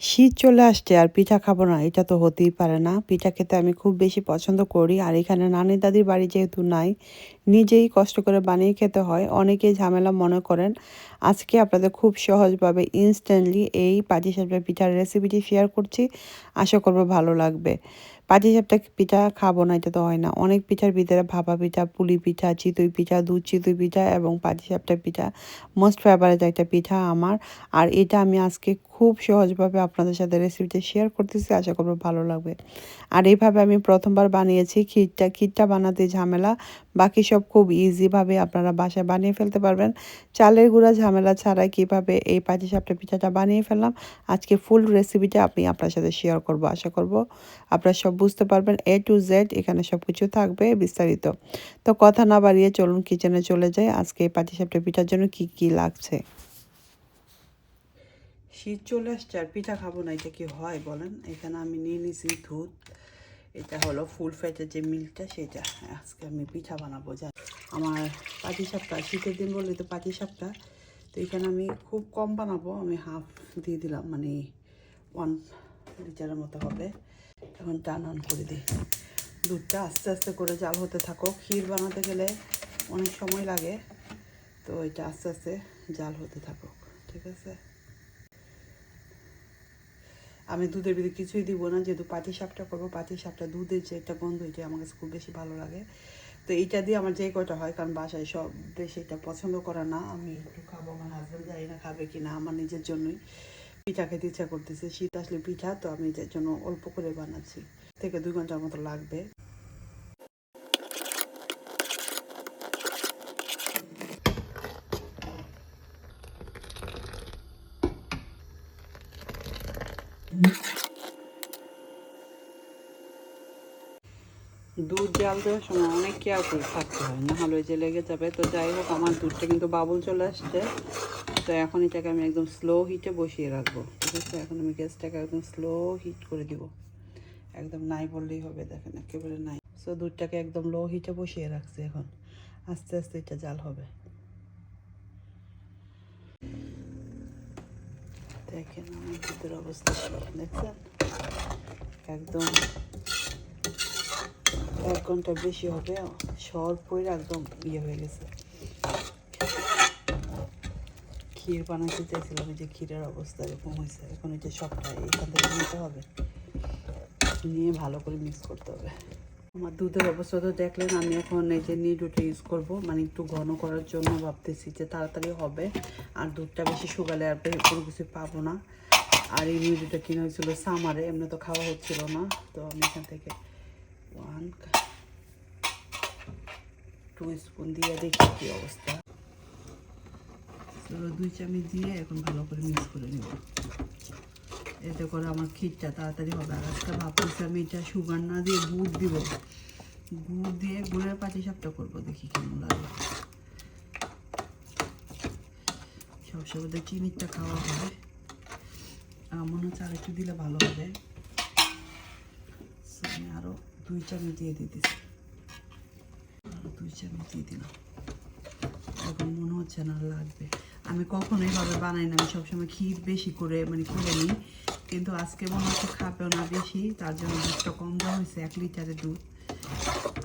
শীত চলে আসছে আর পিঠা খাব না, এটা তো হতেই পারে না। পিঠা খেতে আমি খুব বেশি পছন্দ করি আর এখানে নানি দাদির বাড়ি যেহেতু নাই, নিজেই কষ্ট করে বানিয়ে খেতে হয় অনেকেই ঝামেলা মনে করেন। আজকে আপনাদের খুব সহজভাবে ইনস্ট্যান্টলি এই পাটি পাটিসাপটা পিঠার রেসিপিটি শেয়ার করছি, আশা করব ভালো লাগবে। পাটিসাপটা পিঠা খাব না, এটা তো হয় না। অনেক পিঠার ভিতরে ভাপা পিঠা, পুলি পিঠা, চিতই পিঠা, দুধ চিতই পিঠা এবং পাটিসাপটা পিঠা। মোস্ট ফেভারিট একটা পিঠা আমার। আর এটা আমি আজকে খুব সহজভাবে আপনাদের সাথে রেসিপিটা শেয়ার করতেছি, আশা করব ভালো লাগবে। আর এইভাবে আমি প্রথমবার বানিয়েছি, ক্ষীরটা ক্ষীরটা বানাতে ঝামেলা। বাকি সব খুব ইজিভাবে আপনারা বাসায় বানিয়ে ফেলতে পারবেন। চালের গুঁড়া ঝামেলা ছাড়াই কীভাবে এই পাটিসাপটা পিঠাটা বানিয়ে ফেললাম, আজকে ফুল রেসিপিটা আমি আপনার সাথে শেয়ার করব, আশা করব। আপনারা সব বুঝতে পারবেন এ টু জেড এখানে সব কিছু থাকবে বিস্তারিত। তো কথা না বাড়িয়ে চলুন কিচেনে চলে যাই। আজকে এই পাটিসাপটা পিঠার জন্য কি কি লাগছে? শীত চলে আসছে আর পিঠা খাব না, এটা কি হয় বলেন? এখানে আমি নিয়ে নিয়েছি দুধ। এটা হলো ফুল ফ্যাটের যে মিল্কটা সেটা। আজকে আমি পিঠা বানাবো, যা। আমার পাটি সাপটা, শীতের দিন বললে তো পাটি সাপটা। তো এখানে আমি খুব কম বানাবো, আমি হাফ দিয়ে দিলাম মানে ওয়ান লিটারের মতো হবে। এখন টান অন করে দিই। দুধটা আস্তে আস্তে করে জাল হতে থাকো ক্ষীর বানাতে গেলে অনেক সময় লাগে, তো এটা আস্তে আস্তে জাল হতে থাকুক, ঠিক আছে? আমি দুধের ভিতরে কিছুই দিব না, যেহেতু পাটি সাপটা করব, পাটি সাপটা দুধের যে একটা গন্ধ এটা আমার কাছে খুব বেশি ভালো লাগে। তো এইটা দিয়ে আমার যে কটা হয়, কারণ বাসায় সব বেশি এটা পছন্দ করে না, আমি একটু খাব, আমার হাজব্যান্ড জানি না খাবে কি না আমার নিজের জন্যই। পিঠা খেতে ইচ্ছা করতেছে, শীত আসলে পিঠা, তো আমি এটার জন্য অল্প করে বানাচ্ছি। থেকে দুই ঘণ্টার মতো লাগবে। দুধ জাল দেওয়ার সময় অনেক কেয়ার করে থাকতে হয়, না হলে যে লেগে যাবে। তো যাই হোক, আমার দুধটা কিন্তু বাবুল চলে আসছে। তো এখন এটাকে আমি একদম স্লো হিটে বসিয়ে রাখব, ঠিক আছে? এখন আমি গ্যাসটাকে একদম স্লো হিট করে দিব। একদম নাই বললেই হবে, দেখেন, একেবারে নাই। সো দুধটাকে একদম লো হিটে বসিয়ে রাখছি এখন। আস্তে আস্তে এটা জাল হবে। দেখেন আমার দুধের অবস্থা দেখছেন? একদম এক ঘণ্টা বেশি হবে সর পরে একদম ইয়ে হয়ে গেছে। ক্ষীর বানাতে চাইছিলাম যে ক্ষীরের অবস্থা এরকম হয়েছে। এখন যে সবটা এখান থেকে নিতে হবে। নিয়ে ভালো করে মিক্স করতে হবে। আমার দুধের অবস্থা তো দেখলেন, আমি এখন এই যে নিডুটা ইউজ করব। মানে একটু ঘন করার জন্য ভাবতেছি যে তাড়াতাড়ি হবে। আর দুধটা বেশি শুকালে আর কোনো কিছু পাবো না। আর এই নিডুটা কিনে হয়েছিল সামারে এমনি তো খাওয়া হচ্ছিল না। তো আমি এখান থেকে ওয়ান টু স্পুন দিয়ে দেখি কি অবস্থা। তো দুই চামচ দিয়ে এখন ভালো করে মিক্স করে নেব। এতে করে আমার ক্ষীরটা তাড়াতাড়ি হবে। আর আজকে ভাবতেছি আমি এটা সুগার না দিয়ে গুড় দিব। গুড় দিয়ে গুড়ের পাটি সাপটা করব, দেখি কেমন লাগে। সবসময় চিনিটা খাওয়া হয়। মনে হচ্ছে আর একটু দিলে ভালো হবে। আমি আরও দুই চামচ দিয়ে দিতেছি। আরও দুই চামচ দিয়ে দিলাম। এখন মনে হচ্ছে না লাগবে। আমি কখনো এইভাবে বানাই না। আমি সবসময় ক্ষীর বেশি করে মানে করে নিই কিন্তু আজকে মনে হচ্ছে খাবেও না বেশি, তার জন্য দুধটা কম দেওয়া হয়েছে, এক লিটারের দুধ।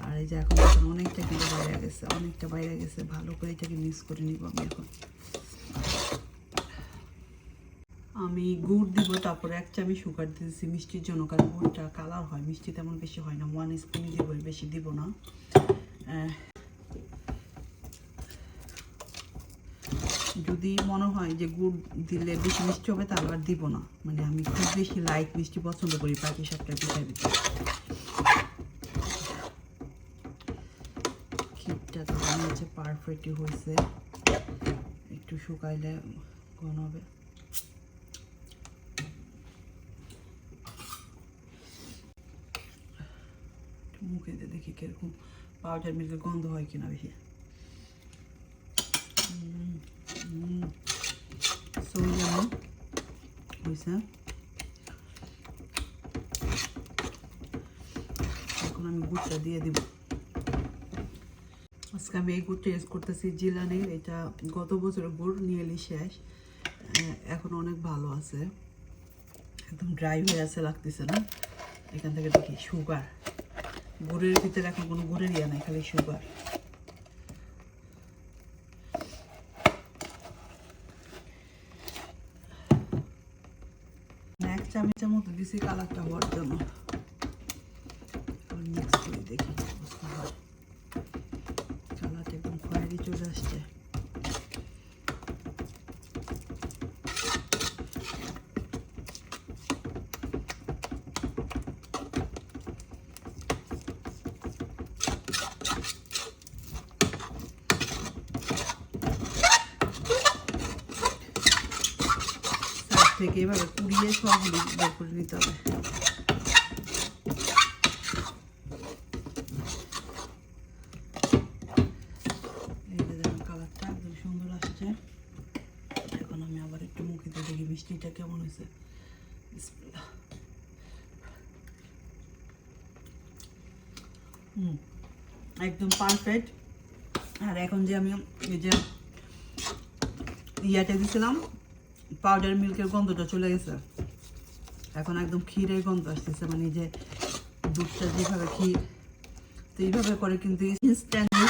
আর এই যে এখন অনেকটা কিন্তু বাইরে গেছে, অনেকটা বাইরে গেছে। ভালো করে এটাকে মিক্স করে নিব আমি এখন। আমি গুড় দিব, তারপরে এক চামচ সুগার দিয়েছি মিষ্টির জন্য, কারণ গুড়টা কালার হয়, মিষ্টি তেমন বেশি হয় না। ওয়ান স্পুন দিব বেশি দিব না। যদি মনে হয় যে গুড় দিলে বেশি মিষ্টি হবে, তাহলে আর দিব না। মানে আমি খুব বেশি লাইট মিষ্টি পছন্দ করি পাখি সাপটা পিঠার ভিতরে ক্ষীরটা তো হচ্ছে পারফেক্টই হয়েছে। একটু শুকাইলে ঘন হবে। মুখে দেখি কীরকম পাউডার মিল্কের গন্ধ হয় কিনা বেশি সো যেমন হয়েছে এখন আমি গুড়টা দিয়ে দিব। আজকে আমি এই গুড়টা ইউজ করতেছি জিলানির এটা গত বছরের গুড় নিয়ে শেষ। এখন অনেক ভালো আছে। একদম ড্রাই হয়ে আছে, লাগতেছে না। এখান থেকে দেখি সুগার গুড়ের ভিতরে এখন কোনো গুড়ের ইয়ে নাই, খালি সুগার এক চামচের মতো দিছি কালারটা হওয়ার মিক্স করে দেখি কি অবস্থা হয় কালারটা একদম খয়েরি চলে আসছে সাইড থেকে এভাবে কুড়িয়ে সবগুলি বের করে নিতে হবে। একদম সুন্দর মুখে দেখি মিষ্টিটা কেমন একদম পারফেক্ট আর এখন যে আমি এই যে ইয়াটা দিয়েছিলাম পাউডার মিল্কের গন্ধটা চলে গেছে। এখন একদম ক্ষীরের গন্ধ আসতেছে মানে যে দুধটা যেভাবে ক্ষীর, তো এইভাবে করে কিন্তু ইনস্ট্যান্টলি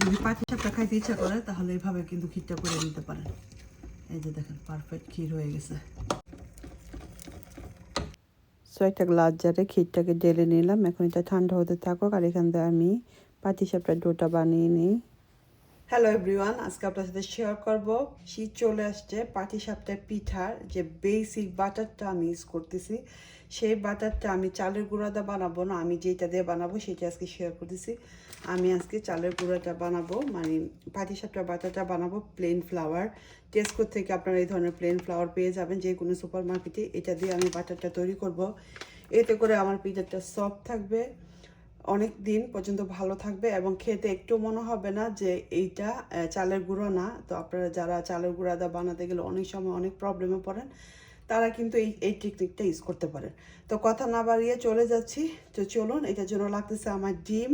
যদি পাটি সাপটা খাইতে ইচ্ছা করে, তাহলে এইভাবে কিন্তু ক্ষীরটা করে নিতে পারেন। এই যে দেখেন পারফেক্ট ক্ষীর হয়ে গেছে। সো একটা গ্লাস জারে ক্ষীরটাকে ঢেলে নিলাম। এখন এটা ঠান্ডা হতে থাকুক, আর এখান থেকে আমি পাটি সাপটার ডোটা বানিয়ে নিই। হ্যালো এভরিওয়ান আজকে আপনার সাথে শেয়ার করব। শীত চলে আসছে, পাটি সাপটার পিঠার যে বেসিক বাটারটা আমি ইউজ করতেছি, সেই বাটারটা আমি চালের গুঁড়াটা বানাবো না, আমি যেটা দিয়ে বানাবো সেটা আজকে শেয়ার করতেছি। আমি আজকে চালের গুঁড়াটা বানাবো মানে পাটি সাপটার বাটারটা বানাবো প্লেন ফ্লাওয়ার টেস্কো থেকে আপনারা এই ধরনের প্লেন ফ্লাওয়ার পেয়ে যাবেন, যে কোনো সুপার মার্কেটে এটা দিয়ে আমি বাটারটা তৈরি করব। এতে করে আমার পিঠাটা সফট থাকবে। অনেক দিন পর্যন্ত ভালো থাকবে এবং খেতে একটু মনে হবে না যে এইটা চালের গুঁড়ো না। তো আপনারা যারা চালের গুঁড়া দা বানাতে গেলে অনেক সময় অনেক প্রবলেমে পড়েন, তারা কিন্তু এই এই টেকনিকটা ইউজ করতে পারেন। তো কথা না বাড়িয়ে চলে যাচ্ছি। তো চলুন, এটার জন্য লাগতেছে আমার ডিম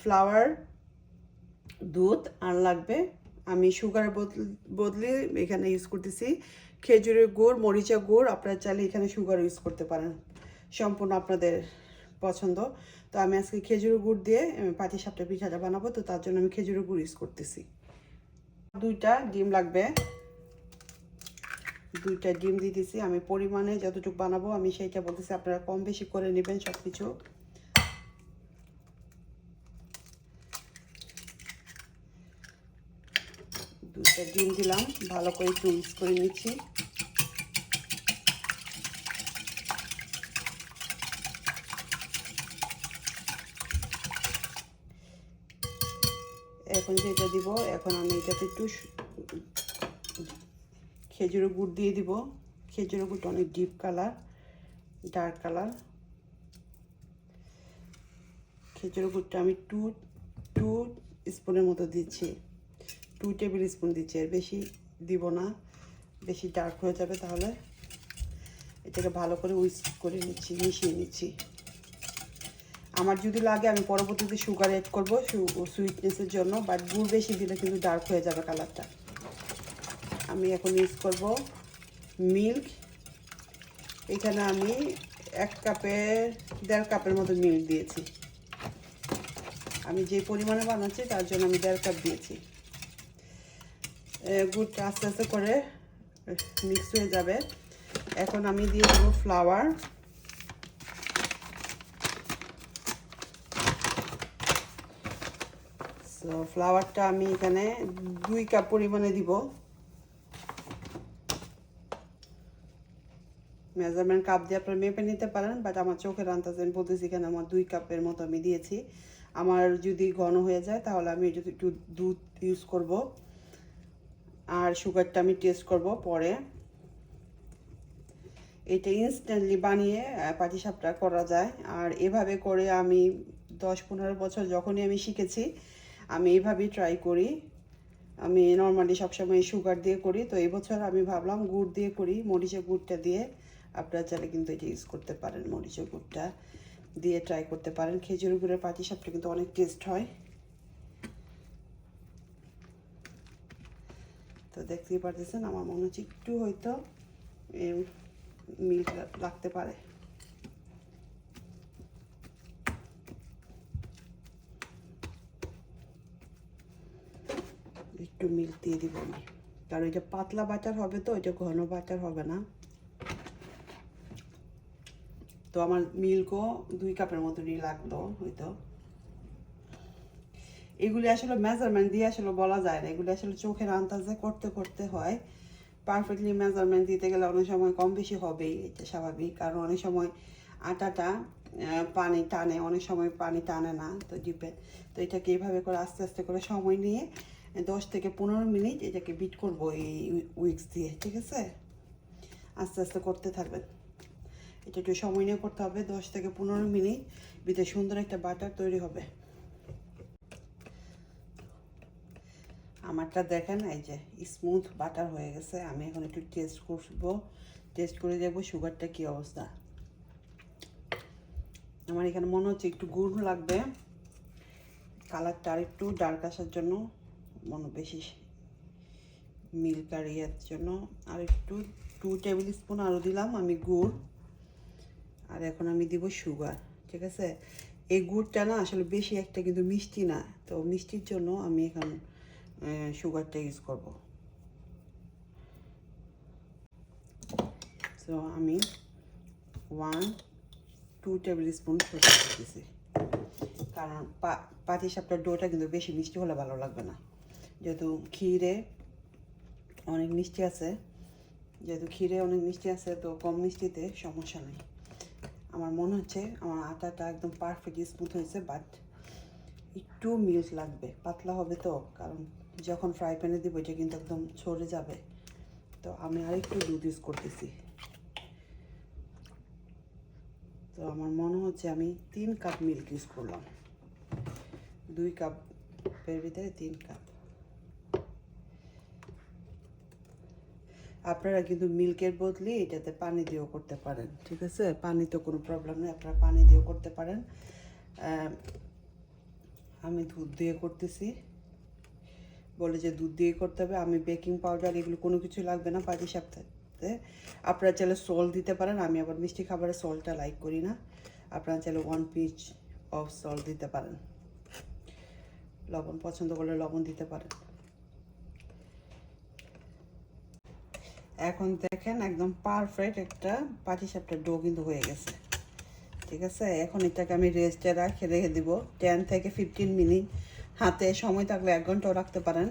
ফ্লাওয়ার দুধ, আর লাগবে আমি সুগারের বদলে এখানে ইউজ করতেছি খেজুরের গুড় মরিচা গুড়। আপনারা চাইলে এখানে সুগার ইউজ করতে পারেন। সম্পূর্ণ আপনাদের পছন্দ। তো আমি আজকে খেজুরের গুড় দিয়ে পাটি সাপটা পিঠাটা বানাবো, তো তার জন্য আমি খেজুরের গুড় ইউজ করতেছি। দুইটা ডিম লাগবে। দুইটা ডিম দিয়ে দিছি আমি পরিমাণে যতটুকু বানাবো, আমি সেইটা বলতেছি, আপনারা কম বেশি করে নেবেন সব কিছু দুইটা ডিম দিলাম, ভালো করে একটু মিক্স করে নিচ্ছি। এখন যেটা দিব, এখন আমি এটাতে একটু খেজুরের গুড় দিয়ে দিব। খেজুরের গুড়টা অনেক ডিপ কালার ডার্ক কালার খেজুরের গুড়টা আমি টু টু স্পুনের মতো দিচ্ছি। টু টেবিল স্পুন দিচ্ছি, এর বেশি দিব না। বেশি ডার্ক হয়ে যাবে তাহলে। এটাকে ভালো করে উইস্ক করে নিচ্ছি, মিশিয়ে নিচ্ছি। আমার যদি লাগে, আমি পরবর্তীতে সুগার অ্যাড করব সুইটনেসের জন্য বাট গুড় বেশি দিলে কিন্তু ডার্ক হয়ে যাবে কালারটা আমি এখন ইউজ করব মিল্ক এখানে আমি এক কাপের, দেড় কাপের মতো মিল্ক দিয়েছি। আমি যে পরিমাণে বানাচ্ছি, তার জন্য আমি দেড় কাপ দিয়েছি। গুড়টা আস্তে আস্তে করে মিক্স হয়ে যাবে। এখন আমি দিয়ে দেবো ফ্লাওয়ার সো ফ্লাওয়ারটা আমি এখানে দুই কাপ পরিমাণে দিব। মেজারমেন্ট কাপ দিয়ে আপনারা মেপে নিতে পারেন বাট আমার চোখের আন্দাজ আমি বলতেছি এখানে আমার দুই কাপের মতো আমি দিয়েছি। আমার যদি ঘন হয়ে যায়, তাহলে আমি একটু দুধ ইউজ করব। আর সুগারটা আমি টেস্ট করব পরে। এটা ইনস্ট্যান্টলি বানিয়ে পাটিসাপটা করা যায়। আর এভাবে করে আমি দশ পনেরো বছর যখনই আমি শিখেছি আমি এইভাবেই ট্রাই করি। আমি নর্মালি সবসময় সুগার দিয়ে করি। তো এবছর আমি ভাবলাম গুড় দিয়ে করি, মরিচের গুড়টা দিয়ে। আপনারা চাইলে কিন্তু এটা ইউজ করতে পারেন, মরিচের গুড়টা দিয়ে ট্রাই করতে পারেন। খেজুর গুড়ের পাটিসাপটা কিন্তু অনেক টেস্ট হয়। তো দেখতেই পারতেছেন, আমার মনে হচ্ছে একটু হয়তো মিল্ক লাগতে পারে। একটু মিল্ক দিয়ে দিব আমি। কারণ এটা পাতলা বাটার হবে তো এটা ঘন বাটার হবে না। তো আমার মিল্কও দুই কাপের মতনই লাগল হয়তো। এগুলি আসলে মেজারমেন্ট দিয়ে আসলে বলা যায় না। এগুলি আসলে চোখের আন্দাজে করতে করতে হয়। পারফেক্টলি মেজারমেন্ট দিতে গেলে অনেক সময় কম বেশি হবেই, এটা স্বাভাবিক। কারণ অনেক সময় আটাটা পানি টানে, অনেক সময় পানি টানে না, তো ডিপেন্ড তো এটাকে এইভাবে করে আস্তে আস্তে করে সময় নিয়ে দশ থেকে পনেরো মিনিট এটাকে বিট করব এই উইক্স দিয়ে, ঠিক আছে? আস্তে আস্তে করতে থাকবেন। এটা একটু সময় নিয়ে করতে হবে, দশ থেকে পনেরো মিনিট ভিতরে সুন্দর একটা বাটার তৈরি হবে। আমারটা দেখেন, এই যে স্মুথ বাটার হয়ে গেছে, আমি এখন একটু টেস্ট করব। টেস্ট করে দেখব সুগারটা কি অবস্থা। আমার এখানে মনে হচ্ছে একটু গুড় লাগবে। কালারটা আর একটু ডার্ক আসার জন্য। মনে বেশি মিল্ক আর ইয়ের জন্য। আর একটু টু টেবিল স্পুন আরও দিলাম, আমি গুড়। আর এখন আমি দিব সুগার ঠিক আছে? এই গুড়টা না আসলে বেশি একটা কিন্তু মিষ্টি না, তো মিষ্টির জন্য আমি এখন সুগারটা ইউজ করব। তো আমি ওয়ান টু টেবিল স্পুন দিতেছি। কারণ পাটি সাপটার ডোটা কিন্তু বেশি মিষ্টি হলে ভালো লাগবে না। যেহেতু ক্ষীরে অনেক মিষ্টি আছে, যেহেতু ক্ষীরে অনেক মিষ্টি আছে, তো কম মিষ্টিতে সমস্যা নেই। আমার মনে হচ্ছে আমার আটাটা একদম পারফেক্ট স্মুথ হয়েছে বাট একটু মিল্ক লাগবে, পাতলা হবে তো, কারণ যখন ফ্রাই প্যানে দিব এটা কিন্তু একদম ছড়ে যাবে। তো আমি আরেকটু দুধ ইউজ করতেছি। তো আমার মনে হচ্ছে আমি তিন কাপ মিল্ক ইউজ করলাম। দুই কাপের ভিতরে তিন কাপ আপনারা কিন্তু মিল্কের বদলে এটাতে পানি দিয়েও করতে পারেন, ঠিক আছে? পানি তো কোনো প্রবলেম নেই, আপনারা পানি দিয়েও করতে পারেন। আমি দুধ দিয়ে করতেছি। বলে যে দুধ দিয়ে করতে হবে, আমি বেকিং পাউডার এগুলো কোনো কিছু লাগবে না পাটি সাপটাতে আপনারা চাইলে সল দিতে পারেন, আমি আবার মিষ্টি খাবারের সলটা লাইক করি না। আপনারা চাইলে ওয়ান পিচ অফ সল দিতে পারেন। লবণ পছন্দ করলে লবণ দিতে পারেন। এখন দেখেন একদম পারফেক্ট একটা পাটিসাপটার ডো কিন্তু হয়ে গেছে। ঠিক আছে? এখন এটাকে আমি রেস্টে রাখে, রেখে দিব। টেন থেকে ফিফটিন মিনিট হাতে সময় থাকলে এক ঘন্টাও রাখতে পারেন।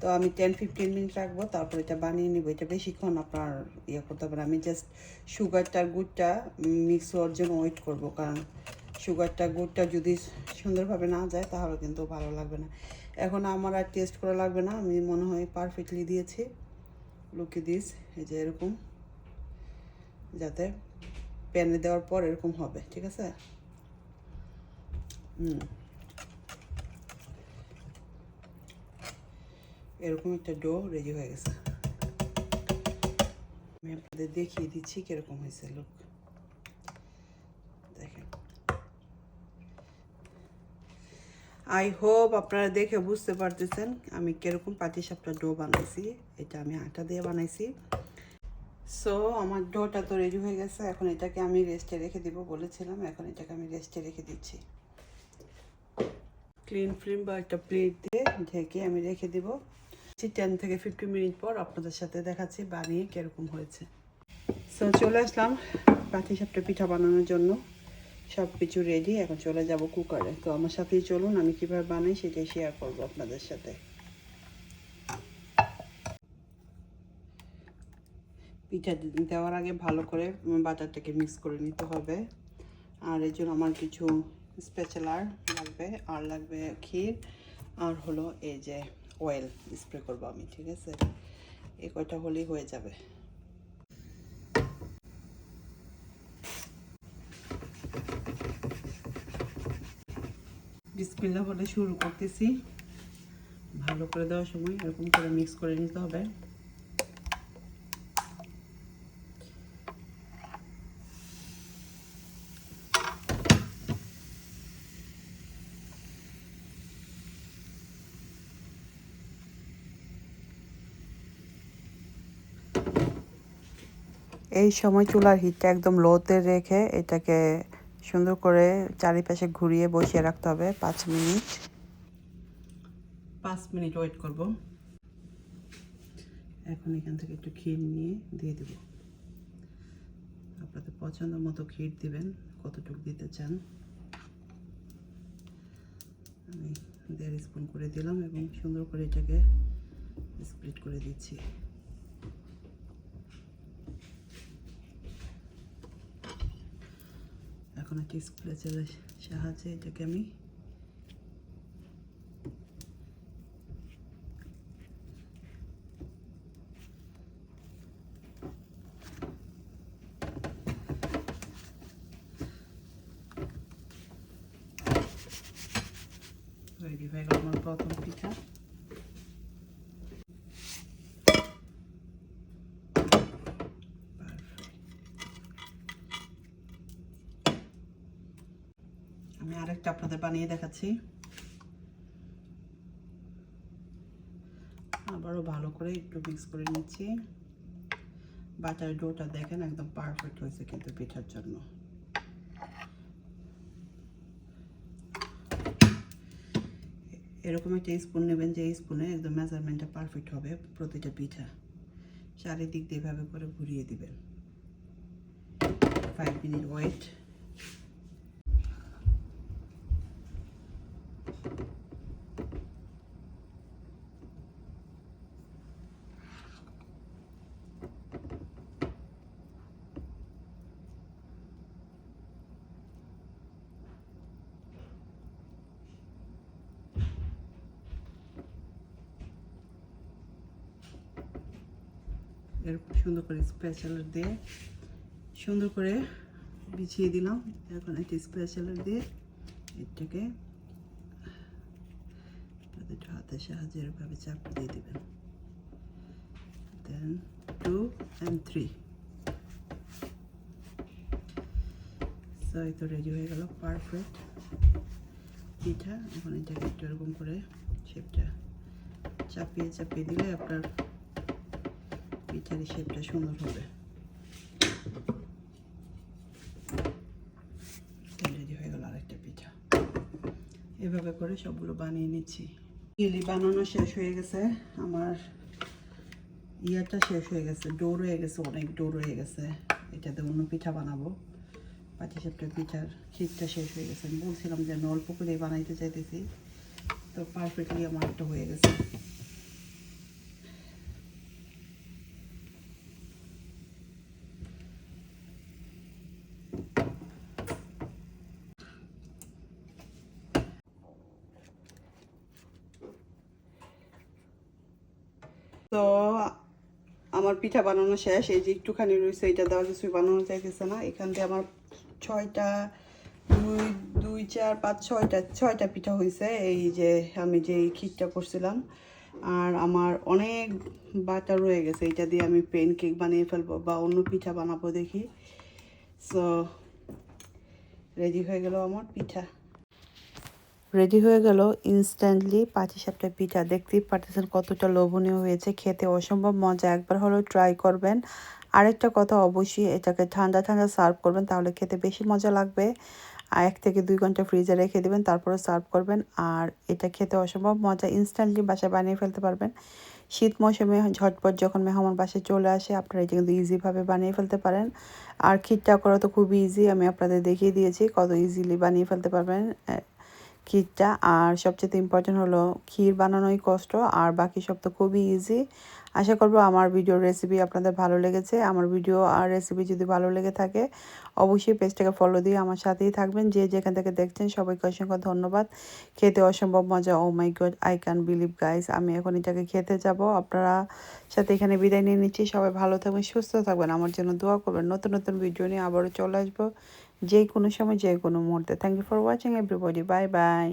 তো আমি টেন ফিফটিন মিনিট রাখব, তারপর এটা বানিয়ে নিব। এটা বেশিক্ষণ আপনার ইয়ে করতে পারেন আমি জাস্ট সুগারটার গুড়টা মিক্স হওয়ার জন্য ওয়েট করব। কারণ সুগারটা গুড়টা যদি সুন্দরভাবে না যায়, তাহলে কিন্তু ভালো লাগবে না। এখন আমার আর টেস্ট করা লাগবে না। আমি মনে হয় পারফেক্টলি দিয়েছি। লুকি দিস, এই যে এরকম, যাতে প্যানে দেওয়ার পর এরকম হবে, ঠিক আছে? হুম। এরকম একটা ডো রেডি হয়ে গেছে। আমি আপনাদের দেখিয়ে দিচ্ছি কীরকম হয়েছে লোক দেখেন আই হোপ আপনারা দেখে বুঝতে পারতেছেন আমি কীরকম পাটিসাপটা ডো বানাইছি। এটা আমি আটা দিয়ে বানাইছি। সো আমার ডোটা তো রেডি হয়ে গেছে। এখন এটাকে আমি রেস্টে রেখে দিব বলেছিলাম। এখন এটাকে আমি রেস্টে রেখে দিচ্ছি। ক্লিন ফিল্ম বা একটা প্লেট দিয়ে ঢেকে আমি রেখে দিব। টেন থেকে ফিফটি মিনিট পর আপনাদের সাথে দেখাচ্ছি বানিয়ে কীরকম হয়েছে। সো চলে আসলাম পাটি সাপটা পিঠা বানানোর জন্য। সব কিছু রেডি এখন চলে যাব কুকারে তো আমার সাথেই চলুন, আমি কীভাবে বানাই সেটাই শেয়ার করব আপনাদের সাথে। পিঠা দেওয়ার আগে ভালো করে বাটারটাকে মিক্স করে নিতে হবে। আর এই জন্য আমার কিছু স্পেশালার লাগবে, আর লাগবে ক্ষীর, আর হলো এই যে অয়েল স্প্রে করব আমি, ঠিক আছে? এই কয়টা হলেই হয়ে যাবে। বিসমিল্লা বলে শুরু করতেছি। ভালো করে দেওয়ার সময় এরকম করে মিক্স করে নিতে হবে। এই সময় চুলার হিটটা একদম লোতে রেখে এটাকে সুন্দর করে চারিপাশে ঘুরিয়ে বসিয়ে রাখতে হবে পাঁচ মিনিট। পাঁচ মিনিট ওয়েট করব। এখন এখান থেকে একটু ক্ষীর নিয়ে দিয়ে দেব। আপনাদের পছন্দ মতো ক্ষীর দিবেন, কতটুকু দিতে চান। আমি দেড় স্পুন করে দিলাম এবং সুন্দর করে এটাকে স্প্লিট করে দিচ্ছি। এখন একটি চলে সাহায্যে এটাকে আমি রেডি হয়ে গেল আমার প্রথম পিঠা আমি আরেকটা আপনাদের বানিয়ে দেখাচ্ছি। আবারও ভালো করে একটু মিক্স করে নিচ্ছি। বাটার ডোটা দেখেন একদম পারফেক্ট হয়েছে কিন্তু পিঠার জন্য। এরকম একটা স্পুন নেবেন যে স্পুনে একদম মেজারমেন্টটা পারফেক্ট হবে প্রতিটা পিঠা। চারিদিক দিয়ে এভাবে করে ঘুরিয়ে দিবেন। ফাইভ মিনিট ওয়েট এরকম সুন্দর করে স্পেশালার দিয়ে সুন্দর করে বিছিয়ে দিলাম। এখন একটি স্পেশালার দিয়ে এটাকে হাতের সাহায্যে এরভাবে চাপ দিয়ে দেবেন। দেন টু অ্যান্ড থ্রি তো রেডি হয়ে গেল পারফেক্ট পিঠা এখন এটাকে একটু এরকম করে শেপটা চাপিয়ে চাপিয়ে দিলে আপনার পিঠার শেপটা সুন্দর হবে আরেকটা পিঠা এভাবে করে সবগুলো বানিয়ে নিচ্ছি ইলি বানানো শেষ হয়ে গেছে আমার ইয়াটা শেষ হয়ে গেছে ডোর হয়ে গেছে অনেক ডোর হয়ে গেছে এটাতে অন্য পিঠা বানাবো পাটিসাপটা পিঠার ক্ষীরটা শেষ হয়ে গেছে আমি বলছিলাম যে আমি অল্প করে বানাইতে চাইতেছি তো পারফেক্টলি আমার একটা হয়ে গেছে তো আমার পিঠা বানানো শেষ, এই যে একটুখানি রয়েছে, এটা দেওয়া কিছুই বানানো চাইতেছে না। এখান থেকে আমার ছয়টা, দুই দুই, চার, পাঁচ, ছয়টা ছয়টা পিঠা হয়েছে এই যে আমি যে ক্ষীরটা করছিলাম। আর আমার অনেক বাটা রয়ে গেছে, এটা দিয়ে আমি পেন কেক বানিয়ে ফেলব বা অন্য পিঠা বানাবো দেখি। সো রেডি হয়ে গেল আমার পিঠা। রেডি হয়ে গেল ইনস্ট্যান্টলি পাটিসাপটা পিঠা। দেখতেই পারতেছেন কতটা লোভনীয় হয়েছে, খেতে অসম্ভব মজা। একবার হলেও ট্রাই করবেন। আরেকটা কথা অবশ্যই, এটাকে ঠান্ডা ঠান্ডা সার্ভ করবেন, তাহলে খেতে বেশি মজা লাগবে। এক থেকে দুই ঘণ্টা ফ্রিজে রেখে দেবেন, তারপরে সার্ভ করবেন। আর এটা খেতে অসম্ভব মজা ইনস্ট্যান্টলি বাসায় বানিয়ে ফেলতে পারবেন। শীত মৌসুমে ঝটপট যখন মেহমান বাসায় চলে আসে, আপনারা এটা কিন্তু ইজিভাবে বানিয়ে ফেলতে পারেন। আর ক্ষীরটা করা তো খুবই ইজি আমি আপনাদের দেখিয়ে দিয়েছি কত ইজিলি বানিয়ে ফেলতে পারবেন। ক্ষীরটা আর সবচেয়ে ইম্পর্টেন্ট হলো ক্ষীর বানানোই কষ্ট, আর বাকি সব তো খুবই ইজি আশা করব আমার ভিডিওর রেসিপি আপনাদের ভালো লেগেছে। আমার ভিডিও আর রেসিপি যদি ভালো লেগে থাকে, অবশ্যই পেজটাকে ফলো দিয়ে আমার সাথেই থাকবেন। যে যেখান থেকে দেখছেন, সবাইকে অসংখ্য ধন্যবাদ। খেতে অসম্ভব মজা ও my god I can believe guys আমি এখন এটাকে খেতে যাব। আপনারা সাথে এখানে বিদায় নিয়ে নিচ্ছি। সবাই ভালো থাকবেন, সুস্থ থাকবেন। আমার জন্য দোয়া করবেন। নতুন নতুন ভিডিও নিয়ে আবারও চলে আসব। যে কোনো সময় যে কোনো মুহূর্তে। Thank you for watching everybody bye bye